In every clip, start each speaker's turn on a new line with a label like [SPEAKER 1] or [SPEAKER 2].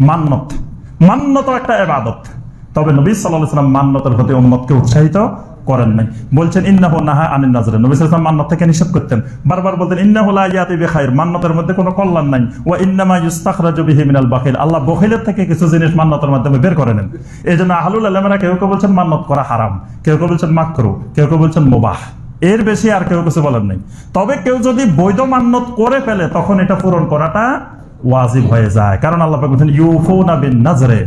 [SPEAKER 1] মান্নত। মান্নত একটা এবাদত তবে নবী সাল্লাহ মান্নতের প্রতি উম্মতকে উৎসাহিত করেন নাই। বলছেন, ইন্নাহু নাহা আনিন নবী মান্নত থেকে নিষেধ করতেন। বারবার বলতেন বিখাইর। মান্নতের মধ্যে কোনো কল্যাণ নাই। ওয়া ইন্নামা আল্লাহ বখিলের থেকে কিছু জিনিস মান্নতের মাধ্যমে বের করে নেন। এজন্য আহলুল আলমেরা কেউ কেউ বলছেন, মান্নত করা হারাম। কেউ কেউ বলছেন মাকরু কেউ কেউ বলছেন, মোবাহ। এর বেশি আর কেউ কিছু বলেন নাই। তবে কেউ যদি বৈধ মান্নত করে ফেলে, তখন এটা পূরণ করাটা ওয়াজিব হয়ে যায়। কারণ আল্লাহ বলছেন, ইউফুনা বিন নাজরে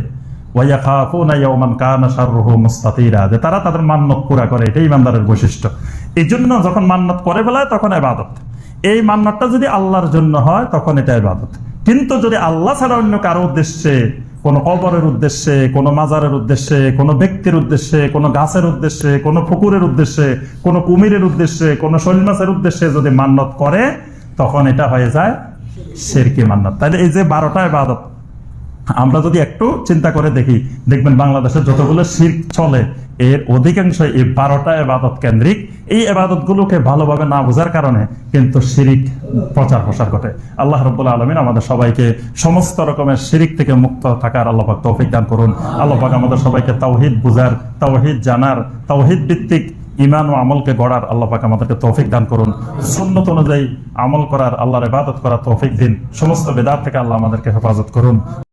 [SPEAKER 1] তারা তাদের মান্নত পুরা করে, এটাই ইমানদারের বৈশিষ্ট্য। এই জন্য যখন মান্নত করে ফেলায়, তখন ইবাদত। এই মান্নতটা যদি আল্লাহর জন্য হয়, তখন এটা ইবাদত। কিন্তু যদি আল্লাহ ছাড়া অন্য কারও উদ্দেশ্যে, কোনো কবরের উদ্দেশ্যে, কোনো মাজারের উদ্দেশ্যে, কোনো ব্যক্তির উদ্দেশ্যে, কোনো গাছের উদ্দেশ্যে, কোনো পুকুরের উদ্দেশ্যে, কোনো কুমিরের উদ্দেশ্যে, কোনো শৈল উদ্দেশ্যে যদি মান্নত করে, তখন এটা হয়ে যায় শেরকি মান্নাত। তাহলে এই যে বারোটা এবাদত আমরা যদি একটু চিন্তা করে দেখি, দেখবেন বাংলাদেশের যতগুলো শির্ক চলে, এর অধিকাংশ এই বারোটা এবাদত কেন্দ্রিক। এই এবাদত গুলোকে ভালোভাবে না বোঝার কারণে কিন্তু শিরিক প্রচার প্রসার ঘটে। আল্লাহ রব্বুল আলমিন আমাদের সবাইকে সমস্ত রকমের শিরিক থেকে মুক্ত থাকার আল্লাহ পাক তৌফিক দান করুন। আল্লাহ পাক আমাদের সবাইকে তাওহিদ বুঝার, তাওহিদ জানার, তাওহিদ ভিত্তিক ইমান ও আমলকে গড়ার আল্লাহ পাক আমাদেরকে তৌফিক দান করুন। সুন্নত অনুযায়ী আমল করার, আল্লাহর ইবাদত করার তৌফিক দিন। সমস্ত বেদার থেকে আল্লাহ আমাদেরকে হেফাজত করুন।